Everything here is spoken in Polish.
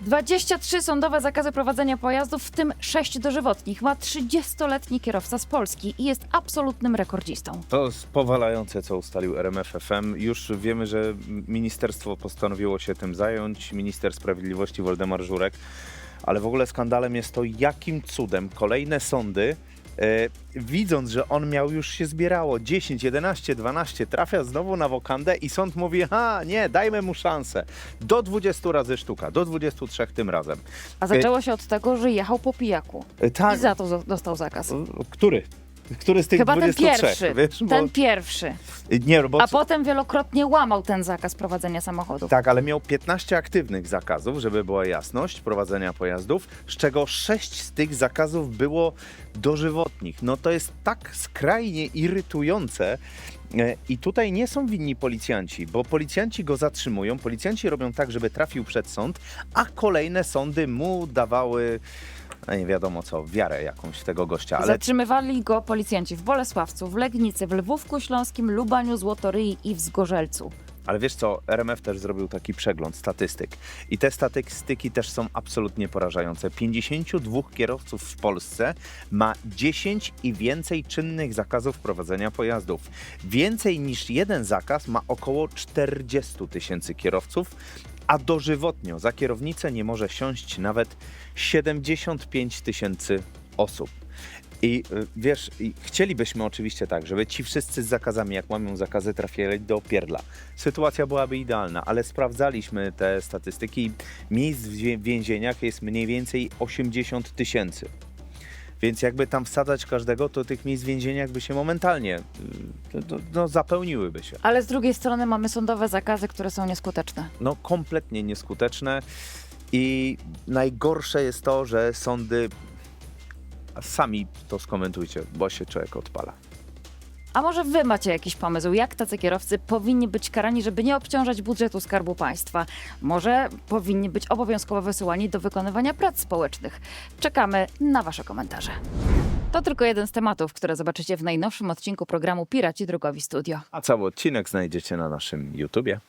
23 sądowe zakazy prowadzenia pojazdów, w tym 6 dożywotnich. Ma 30-letni kierowca z Polski i jest absolutnym rekordzistą. To jest powalające, co ustalił RMFFM. Już wiemy, że ministerstwo postanowiło się tym zająć. Minister Sprawiedliwości Waldemar Żurek. Ale w ogóle skandalem jest to, jakim cudem kolejne sądy, widząc, że on miał już się zbierało 10, 11, 12, trafia znowu na wokandę i sąd mówi, ha, nie, dajmy mu szansę. Do 20 razy sztuka, do 23 tym razem. A zaczęło się od tego, że jechał po pijaku. E, tak. I za to dostał zakaz. Który? Który z tych Chyba ten 23? pierwszy. Wiesz, bo- Ten pierwszy. Nie, bo A potem wielokrotnie łamał ten zakaz prowadzenia samochodów. Tak, ale miał 15 aktywnych zakazów, żeby była jasność, prowadzenia pojazdów, z czego 6 z tych zakazów było dożywotnich. No to jest tak skrajnie irytujące. E, I tutaj nie są winni policjanci, bo policjanci go zatrzymują, policjanci robią tak, żeby trafił przed sąd, a kolejne sądy mu dawały, no nie wiadomo co, wiarę jakąś w tego gościa. Ale Zatrzymywali go policjanci w Bolesławcu, w Legnicy, w Lwówku Śląskim, Lubaniu, Złotoryi i w Zgorzelcu. Ale wiesz co, RMF też zrobił taki przegląd statystyk. I te statystyki też są absolutnie porażające. 52 kierowców w Polsce ma 10 i więcej czynnych zakazów prowadzenia pojazdów. Więcej niż jeden zakaz ma około 40 tysięcy kierowców, a dożywotnio za kierownicę nie może siąść nawet 75 tysięcy osób. I y, wiesz, chcielibyśmy oczywiście tak, żeby ci wszyscy z zakazami, jak łamią zakazy, trafiali do pierdla. Sytuacja byłaby idealna, ale sprawdzaliśmy te statystyki. Miejsc w więzieniach jest mniej więcej 80 tysięcy. Więc jakby tam wsadzać każdego, to tych miejsc w więzieniach by się momentalnie y, to, no, zapełniłyby się. Ale z drugiej strony mamy sądowe zakazy, które są nieskuteczne. no, kompletnie nieskuteczne. I najgorsze jest to, że sądy. a Sami to skomentujcie, bo się człowiek odpala. A może wy macie jakiś pomysł, jak tacy kierowcy powinni być karani, żeby nie obciążać budżetu Skarbu Państwa? Może powinni być obowiązkowo wysyłani do wykonywania prac społecznych? Czekamy na wasze komentarze. To tylko jeden z tematów, które zobaczycie w najnowszym odcinku programu Piraci Drogowi Studio. A cały odcinek znajdziecie na naszym YouTubie.